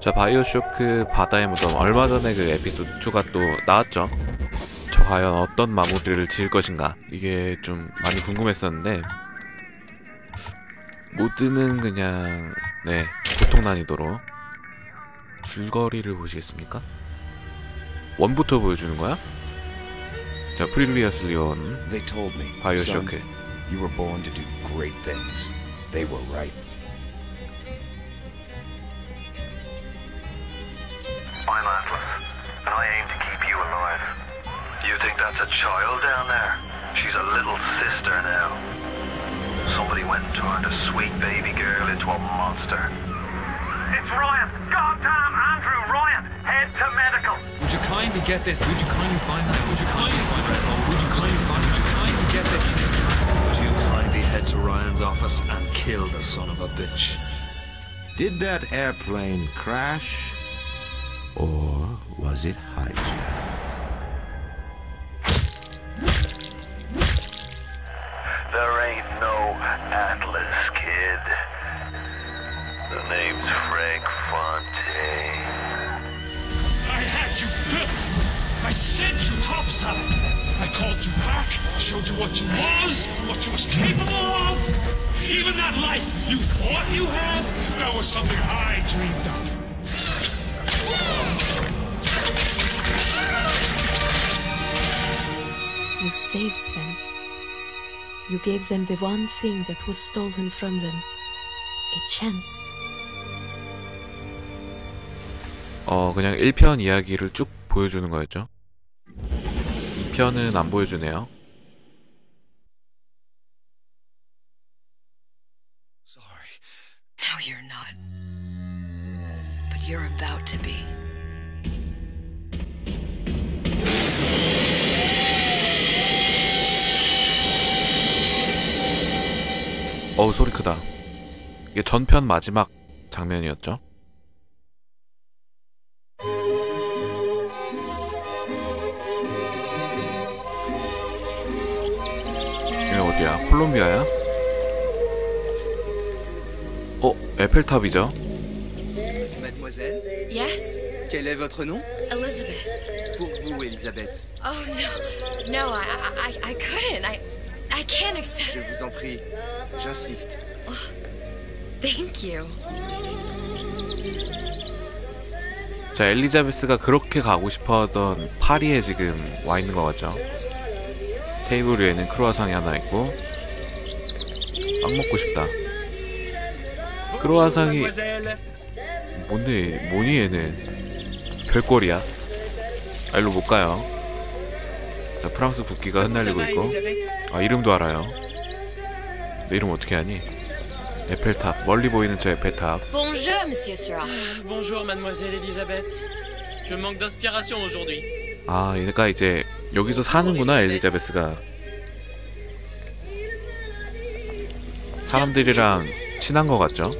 자 바이오쇼크 바다의 무덤 얼마 전에 그 에피소드 2가 또 나왔죠 저 과연 어떤 마무리를 지을 것인가 이게 좀 많이 궁금했었는데 모드는 그냥 네 보통 난이도로 줄거리를 보시겠습니까? 원부터 보여주는 거야? 자 프리리아스 리온 바이오쇼크 you were born to do great things. They were right. That's a child down there? She's a little sister now. Somebody went and turned a sweet baby girl into a monster. It's Ryan! Goddamn Andrew Ryan! Head to medical! Would you kindly get this? Would you kindly find that? Would you kindly find that? Would you kindly find? Would you kindly get this? Would you kindly head to Ryan's office and kill the son of a bitch? Did that airplane crash? Or was it hijacked? Saved them. You gave them the one thing that was stolen from them a chance. 어 그냥 1편 이야기를 쭉 보여주는 거였죠 2편은 안 보여주네요 Sorry. No, you're not. But you're about to be. 어우 소리 크다 이게 전편 마지막 장면이었죠 여기 어디야? 콜롬비아야? 어? 에펠탑이죠? Mademoiselle, Yes? quel est votre nom Elizabeth. Pour vous, Elisabeth. Oh, no. No, I, I, I couldn't. I, I can't accept. Je vous en prie, j'insiste. Thank you. 자 엘리자베스가 그렇게 가고 싶어 하던 파리에 지금 와 있는 것 같죠? 테이블 위에는 크로아상이 하나 있고 빵 먹고 싶다 크로아상이 Mademoiselle. 뭔데 뭐니 얘는 별꼴이야 아 일로 못 가요 자 프랑스 국기가 흩날리고 있고 아 이름도 알아요 내 이름 어떻게 하니? 에펠탑 멀리 보이는 저 에펠탑 Bonjour, Monsieur Surratt. Bonjour, mademoiselle Elisabeth. Je manque d'inspiration aujourd'hui. 아 얘가 이제 여기서 사는구나 엘리자베스가 사람들이랑 친한 것 같죠?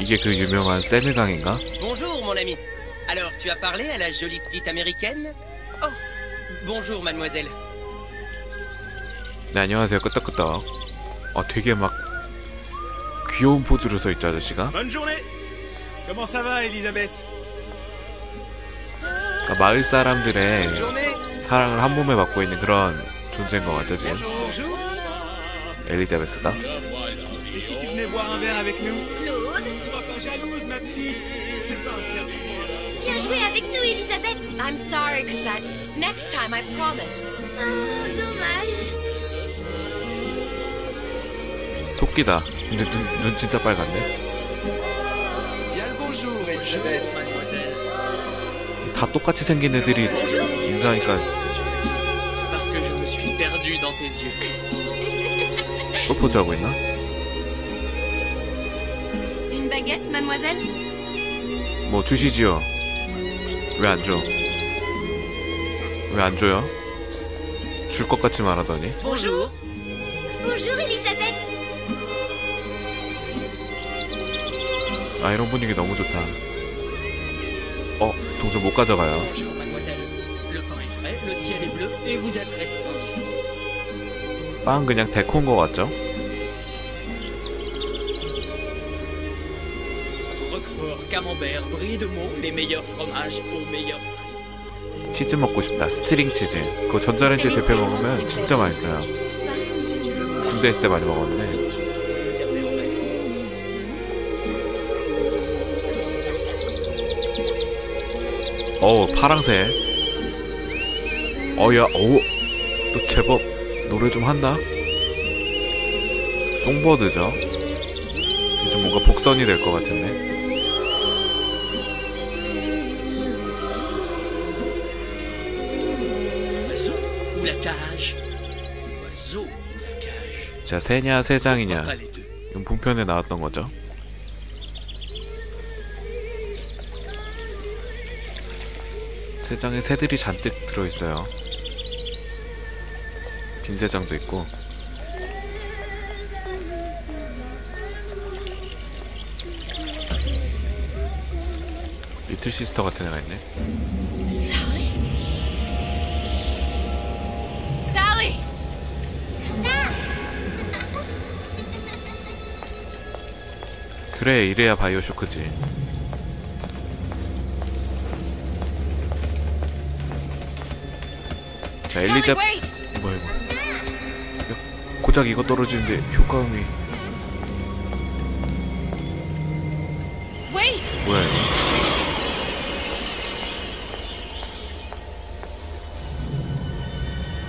이게 그 유명한 세느강인가? Bonjour, mon ami. Alors, tu as parlé à la jolie petite américaine Oh, bonjour, mademoiselle. 네 안녕하세요 끄떡끄떡 어 되게 막 귀여운 포즈로 서 있죠 아저씨가 Bonne journée Comment ça va, Elisabeth 그러니까 마을 사람들의. 사랑을 한 몸에 받고 있는 그런 존재인 것 같죠 지금 Bonjour. 엘리자베스가 viens jouer avec nous, Elisabeth. I'm sorry. Next time, I promise. Ah, dommage. 토끼다 근데 눈, 눈 진짜 mademoiselle. 다 똑같이 생긴 애들이 인사하니까. 프로포즈 하고 있나? 뭐 주시지요 왜 안 줘? 왜 안 줘요? 줄 것 같이 말하더니 Bonjour. Bonjour, Elisabeth. 아 이런 분위기 너무 좋다 어? 동전 못 가져가요. 빵 그냥 데코인 것 같죠? Roquefort Roquefort, camembert, brie de Meaux, les meilleurs fromages au meilleur prix. 치즈 먹고 싶다. 스트링 치즈. 그거 전자레인지 데펴 먹으면 진짜 맛있어요. 군대 있을 때 많이 먹었는데. 어우 파랑새. 어야 어우 또 제법 노래 좀 한다. 송버드죠. 좀 뭔가 복선이 될 것 같은데. 자 새냐 새장이냐. 이건 본편에 나왔던 거죠. 세 장에 새들이 잔뜩 들어있어요. 빈 세장도 있고. 리틀 시스터 같은 애가 있네. Sally? Sally! 그래 이래야 바이오쇼크지. 자 엘리자! 뭐야 이거? 야, 고작 이거 떨어지는데 효과음이! 뭐야 이거?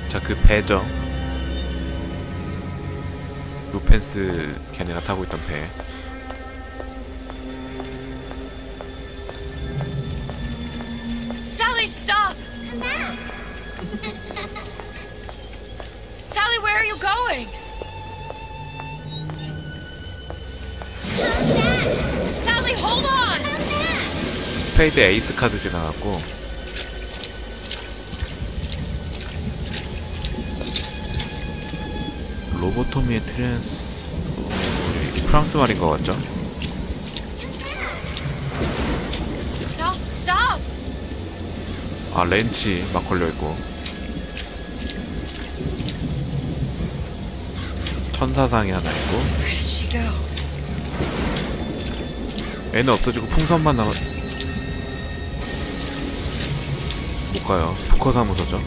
자 그 배죠. 루펜스 걔네가 타고 있던 배. 스페이드 에이스 카드 지나갔고 로보토미의 트랜스 어, 프랑스 말인 것 같죠? 아 렌치 막 걸려있고 천사상이 하나 있고? 애는 없어지고 풍선만 남아 못 가요. 북커 사무소죠.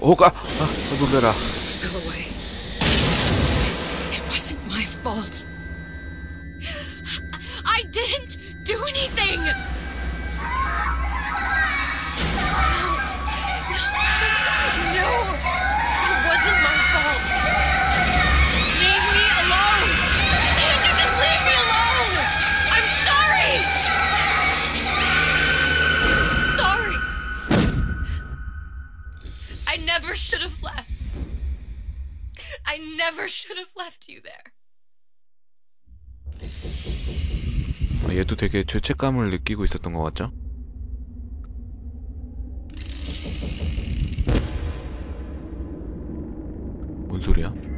오가 아 놀래라. Away. Never should have left you there. 아, 얘도 되게 죄책감을 느끼고 있었던 것 같죠? 뭔 소리야?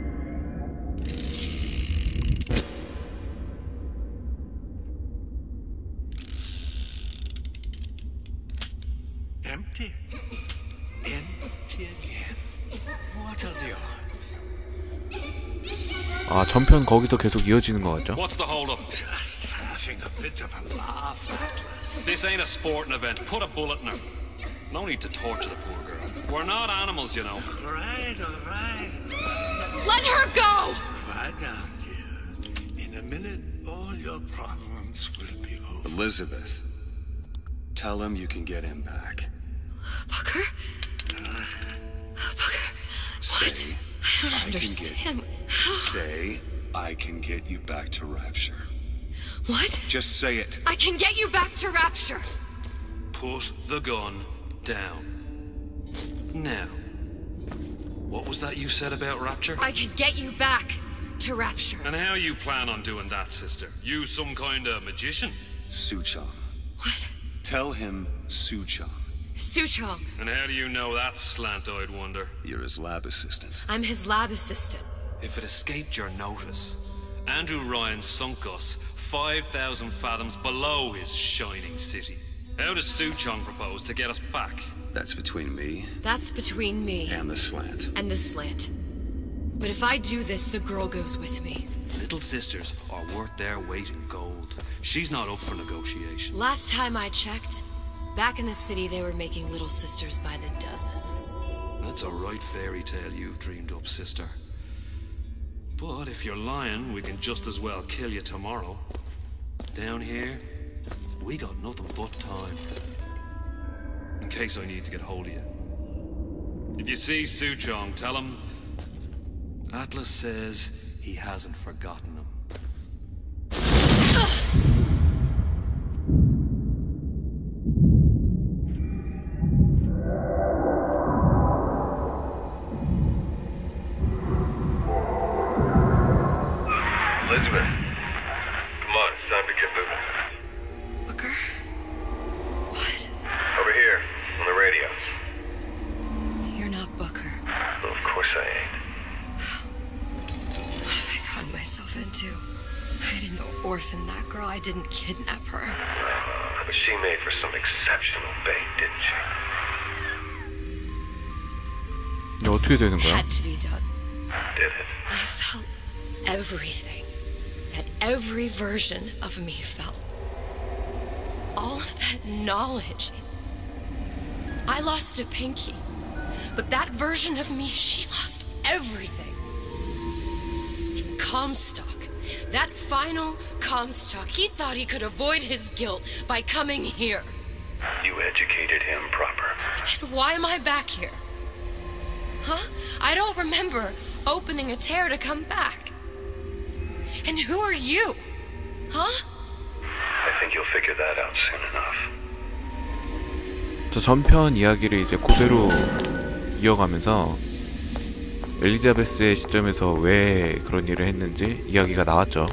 아 전편 거기서 계속 이어지는 것 같죠? What's the hold up? Just having a bit of a laugh, Atlas. This ain't a sporting event. Put a bullet in her. No need to torture the poor girl. We're not animals, you know. All right, all right. Let her go! Quiet down, dear. In a minute, all your problems will be over. Elizabeth, tell him you can get him back. Booker? Booker, Say, I don't I can get- understand. How? say, I can get you back to Rapture. What? Just say it. I can get you back to Rapture. Put the gun down. Now, what was that you said about Rapture? I can get you back to Rapture. And how you plan on doing that, sister? You some kind of magician? Suchong. What? Tell him Suchong. Suchong. And how do you know that, slant-eyed wonder? You're his lab assistant. I'm his lab assistant. If it escaped your notice, Andrew Ryan sunk us 5,000 fathoms below his shining city. How does Su Chong propose to get us back? That's between me That's between me and the slant. and the slant. But if I do this, the girl goes with me. Little sisters are worth their weight in gold. She's not up for negotiation. Last time I checked, back in the city, they were making little sisters by the dozen. That's a right fairy tale you've dreamed up, sister. But if you're lying, we can just as well kill you tomorrow. Down here, we got nothing but time. In case I need to get hold of you. If you see Suchong, tell him Atlas says he hasn't forgotten him. get moving. Booker? What? Over here, on the radio. You're not Booker. Well, of course I ain't. What have I gotten myself into? I didn't orphan that girl. I didn't kidnap her. Uh, but she made for some exceptional bait, didn't she? 이거 어떻게 되는 거야? Had to be done. Did it? I felt everything that every version of me felt. All of that knowledge. I lost a pinky, but that version of me, she lost everything. And Comstock, that final Comstock, he thought he could avoid his guilt by coming here. You educated him proper. But then why am I back here? Huh? I don't remember opening a tear to come back. And who are you? Huh? I think you'll figure that out soon enough. 저 전편 이야기를 이제 그대로 이어가면서 엘리자베스의 시점에서 왜 그런 일을 했는지 이야기가 나왔죠.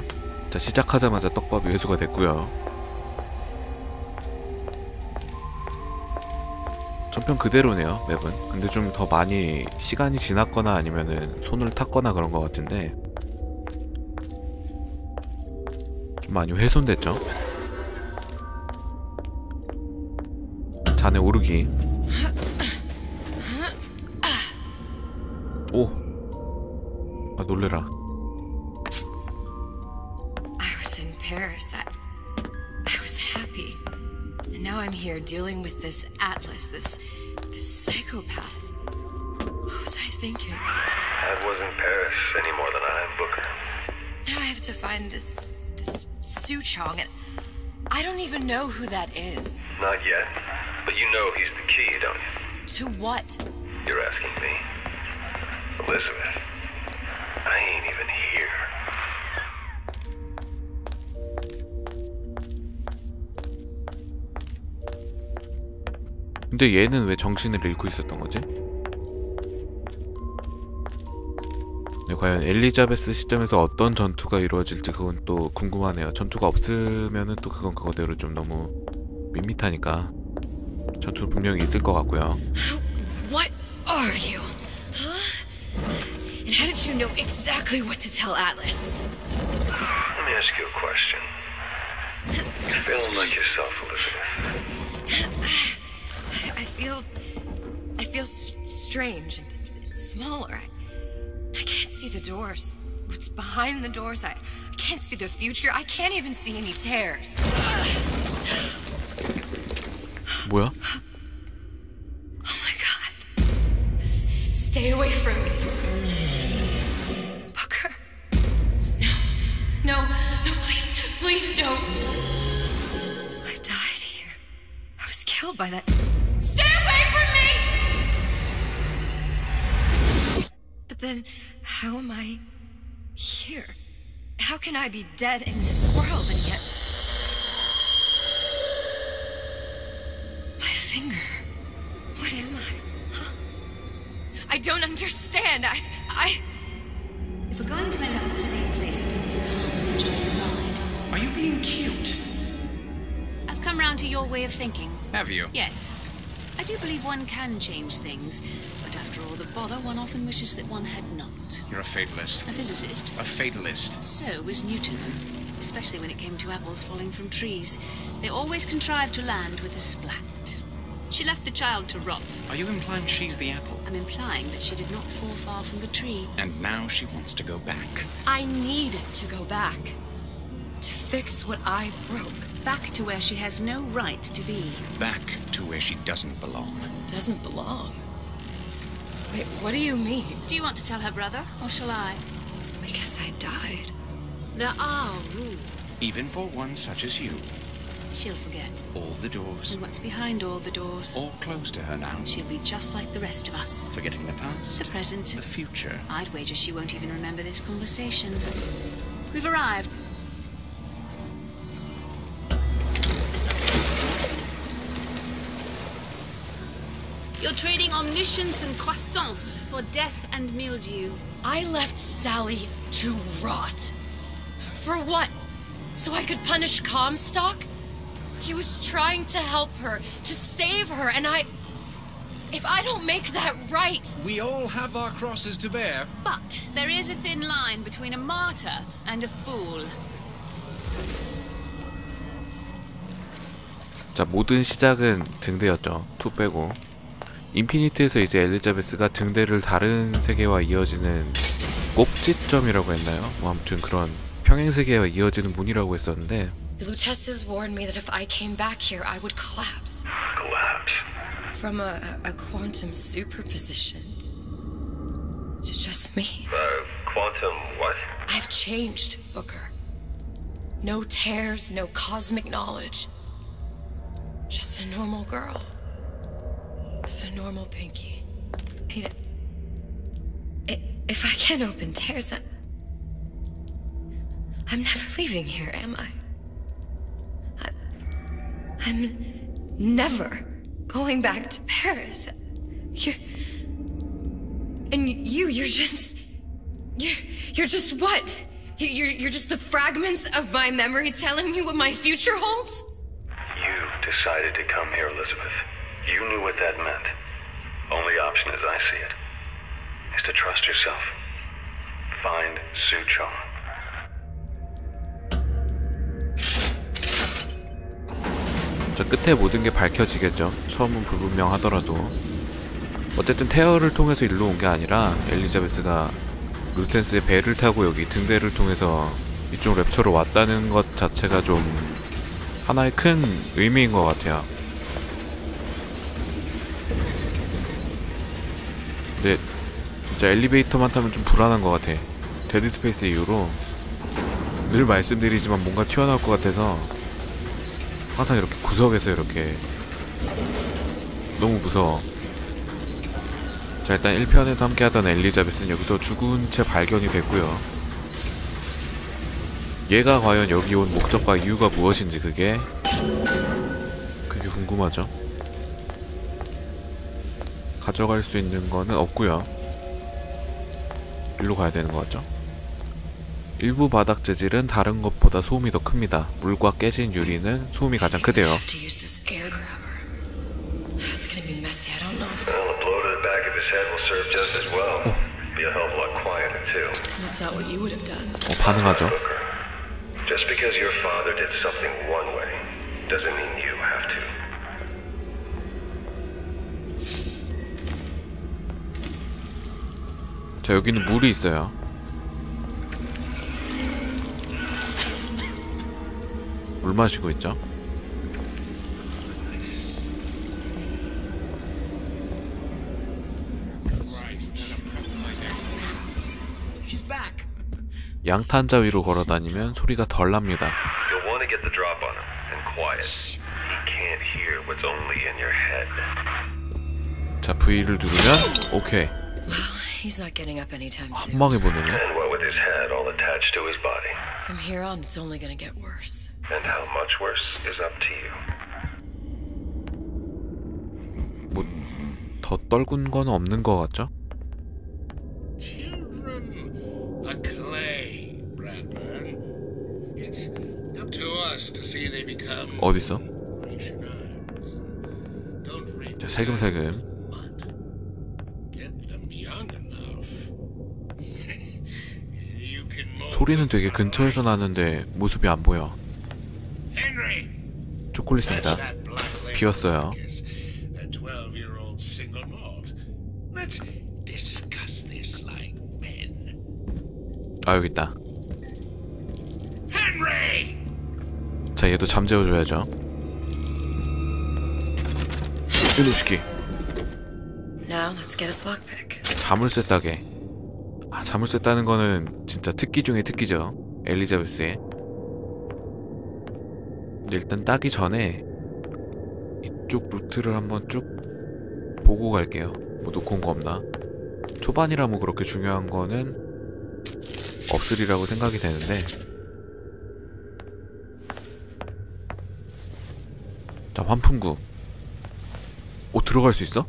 자 시작하자마자 떡밥이 회수가 됐고요. 전편 그대로네요 맵은. 근데 좀 더 많이 시간이 지났거나 아니면은 손을 탔거나 그런 것 같은데 많이 훼손됐죠. 잔에 오르기. 오. 아 놀래라. I was in Paris. I, I was happy. And now I'm here dealing with this Atlas, this, this psychopath. What was I thinking? That wasn't Paris any more than I am Booker. Now I have to find this, this Su Chong, and I don't even know who that is. Not yet. But you know he's the key, don't you? To what? You're asking me. Elizabeth, I ain't even here. 근데 얘는 왜 정신을 잃고 있었던 거지? 네, 과연 엘리자베스 시점에서 어떤 전투가 이루어질지 그건 또 궁금하네요. 전투가 없으면은 또 그건 그거대로 좀 너무 밋밋하니까 전투는 분명히 있을 것 같고요. What are you? Huh? And how did you know exactly what to tell Atlas? Let me ask you a question. You feeling like yourself, Elizabeth? I, feel. I feel strange and smaller. I, I can't see the doors. What's behind the doors? I, I can't see the future. I can't even see any tears. 뭐야? Oh my god. S- stay away from me. Booker. No. No, no, please. Please don't. I died here. I was killed by that. Stay away from me! But then, how am I here? How can I be dead in this world and yet. My finger. What am I? Huh? I don't understand. I. I. If we're going to end up in the same place, it means calm and enjoy the ride. Are you being cute? I've come round to your way of thinking. Have you? Yes. I do believe one can change things, but after all the bother, one often wishes that one had not. You're a fatalist. A physicist. A fatalist. So was Newton. especially when it came to apples falling from trees. They always contrived to land with a splat. She left the child to rot. Are you implying she's the apple? I'm implying that she did not fall far from the tree. And now she wants to go back. I need to go back. To fix what I broke. Back to where she has no right to be. Back to where she doesn't belong. Doesn't belong. Wait, what do you mean? Do you want to tell her brother, or shall I? Because I died. There are rules. Even for one such as you. She'll forget. All the doors. And what's behind all the doors? All closed to her now. She'll be just like the rest of us. Forgetting the past. The present. The future. I'd wager she won't even remember this conversation. We've arrived. You're trading omniscience and croissance for death and mildew. I left Sally to rot. For what? So I could punish Comstock? He was trying to help her, to save her, and I. If I don't make that right. We all have our crosses to bear. But there is a thin line between a martyr and a fool. 자, 모든 시작은 등대였죠. 2 빼고. 인피니트에서 이제 엘리자베스가 등대를 다른 세계와 이어지는 꼭지점이라고 했나요? 뭐 아무튼 그런 평행 세계와 이어지는 문이라고 했었는데 Lutesses warned me that if I came back here, I would collapse. Collapse. From a, a quantum superposition to just me. Uh, quantum what? I've changed, Booker. No tears, no cosmic knowledge. Just a normal girl. Normal pinky. I- If I can't open tears, I- I'm never leaving here, am I? I- I'm never going back to Paris. You're. And you, you're just. You're, you're just what? You- You're, you're just the fragments of my memory telling me what my future holds? You decided to come here, Elizabeth. You knew what that meant. Only option as I see it is to trust yourself. Find Sue Chong. 저 끝에 모든 게 밝혀지겠죠. 처음은 불분명하더라도 어쨌든 테어를 통해서 일로 온 게 아니라 엘리자베스가 루텐스의 배를 타고 여기 등대를 통해서 이쪽 랩처로 왔다는 것 자체가 좀 하나의 큰 의미인 것 같아요. 근데 진짜 엘리베이터만 타면 좀 불안한 것 같아. 데드 스페이스 이후로 늘 말씀드리지만 뭔가 튀어나올 것 같아서 항상 이렇게 구석에서 이렇게 너무 무서워. 자 일단 1편에서 함께하던 엘리자베스는 여기서 죽은 채 발견이 됐고요. 얘가 과연 여기 온 목적과 이유가 무엇인지 그게 그게 궁금하죠. 가져갈 수 있는 거는 없고요. 일로 가야 되는 거 같죠? 일부 바닥 재질은 다른 것보다 소음이 더 큽니다. 물과 깨진 유리는 소음이 가장 크대요. 어, 반응하죠. Just because your father did something one way doesn't mean you have to. 자 여기는 물이 있어요. 물 마시고 있죠. She's back. 양탄자 위로 걸어 다니면 소리가 덜 납니다. You'll want to get the drop on him, and quiet. He can't hear what's only in your head. 자 V를 누르면 오케이 He's not getting up anytime 한 soon. And what with his head all attached to his body. From here on, it's only gonna get worse. And how much worse is up to you. 더 떨군 건 없는 것 같죠? Children, the clay, Bradburn. It's up to us to see they become 자 살금살금 get them young enough. you can mold 소리는 되게 근처에서 나는데 모습이 안 보여. Henry, 초콜릿 pass 상자 that black label 비었어요. kiss, that 12-year-old single malt. Let's discuss this like men. 아 여기 있다. 자 얘도 잠재워줘야죠. 이놈 시키 its lockpick. 자물쇠 따게. 아 자물쇠 따는 거는 진짜 특기 중에 특기죠. 엘리자베스의. 일단 따기 전에 이쪽 루트를 한번 쭉 보고 갈게요. 뭐 놓고 온 거 없나? 초반이라 뭐 그렇게 중요한 거는 없으리라고 생각이 되는데 자 환풍구 오 들어갈 수 있어?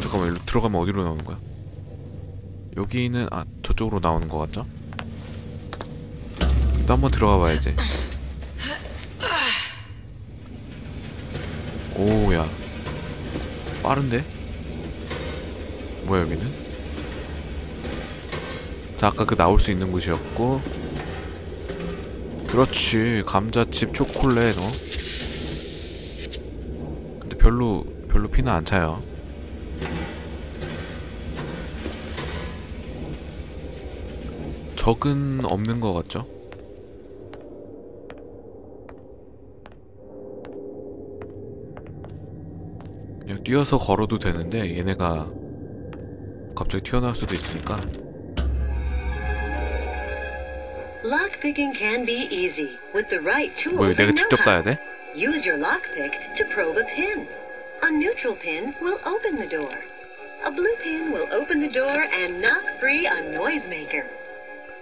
잠깐만 일로 들어가면 어디로 나오는 거야? 여기는 아 저쪽으로 나오는 거 같죠? 또 한번 들어가 봐야지 오야 빠른데? 뭐야 여기는? 자 아까 그 나올 수 있는 곳이었고 그렇지 감자칩 초콜릿 어? 근데 별로 별로 피는 안 차요 적은 없는 것 같죠? 그냥 뛰어서 걸어도 되는데 얘네가 갑자기 튀어나올 수도 있으니까 뭐야 내가 직접 따야. 돼? Use your lockpick to probe a pin. A neutral pin will open the door. A blue pin will open the door and knock free a noisemaker.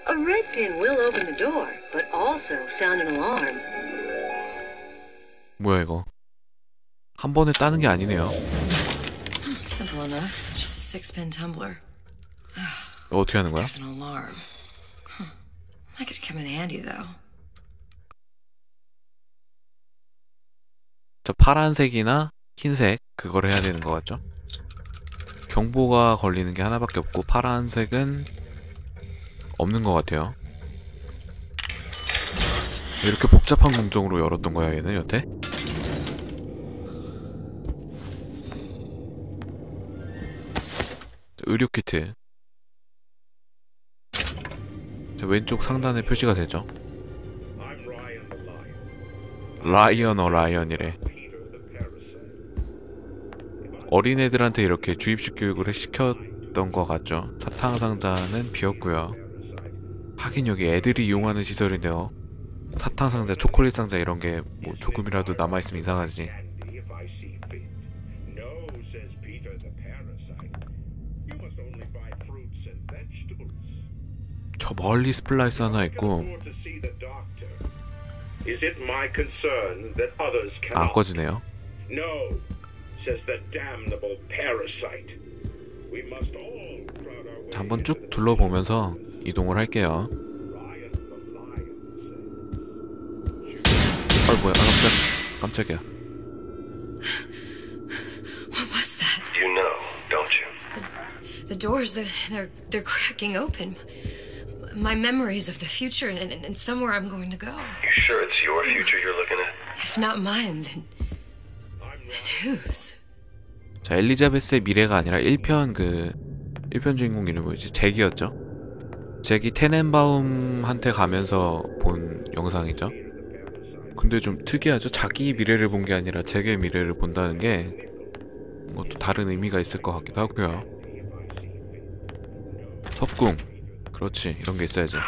A red pin will open the door, but also sound an alarm. 뭐야 이거 한 번에 따는 게 아니네요 Simple enough. Just a six-pin tumbler. 이거 어떻게 하는 거야? There's an alarm. Huh. That could come in handy, though. 저 파란색이나 흰색 그거를 해야 되는 것 같죠? 경보가 걸리는 게 하나밖에 없고 파란색은 없는 것 같아요. 왜 이렇게 복잡한 공정으로 열었던 거야 얘는 여태? 자, 의료 키트. 자, 왼쪽 상단에 표시가 되죠? 라이언 어 라이언이래. 어린애들한테 이렇게 주입식 교육을 시켰던 것 같죠? 사탕 상자는 비었고요 하긴 여기 애들이 이용하는 시설인데요 사탕 상자, 초콜릿 상자 이런 게 뭐 조금이라도 남아있으면 이상하지. 저 멀리 스플라이스 하나 있고 아, 안? 꺼지네요 한번 쭉 둘러보면서 이동을 할게요 아 뭐야 아 깜짝 깜짝이야 What was that? You know, don't you? The doors, they're, they're, they're cracking open. My memories of the future and, and, and somewhere I'm going to go. You sure it's your future you're looking at? If not mine, then, then whose? 자 엘리자베스의 미래가 아니라 1편 그 1편 주인공 이름이 뭐였지? 잭이었죠? 잭이 테넨바움한테 가면서 본 영상이죠? 근데 좀 특이하죠? 자기 미래를 본 게 아니라 잭의 미래를 본다는 게 뭐또 다른 의미가 있을 것 같기도 하고요 석궁 그렇지 이런 게 있어야지 You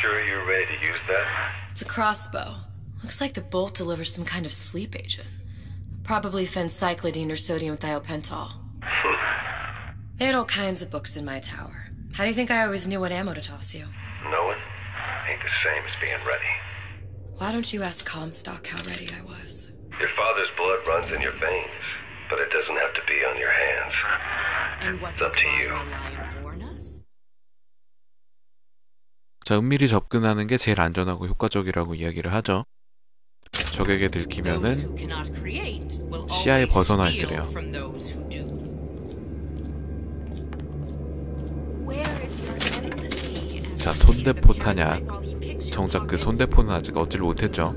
sure you're ready to use that? It's a crossbow. Looks like the bolt delivers some kind of sleep agent. Probably phencyclidine or sodium thiopental. They had all kinds of books in my tower. How do you think I always knew what ammo to toss you? Knowing ain't the same as being ready. Why don't you ask Comstock how ready I was? Your father's blood runs in your veins, but it doesn't have to be on your hands. And what It's up does to Ryan you. the Lion warn us? 자 은밀히 접근하는 게 제일 안전하고 효과적이라고 이야기를 하죠 적에게 들키면은 Those who cannot create will 시야에 always 벗어나 steal 있으래요. 손대포 타냐? 정작 그 손대포는 아직 얻지를 못했죠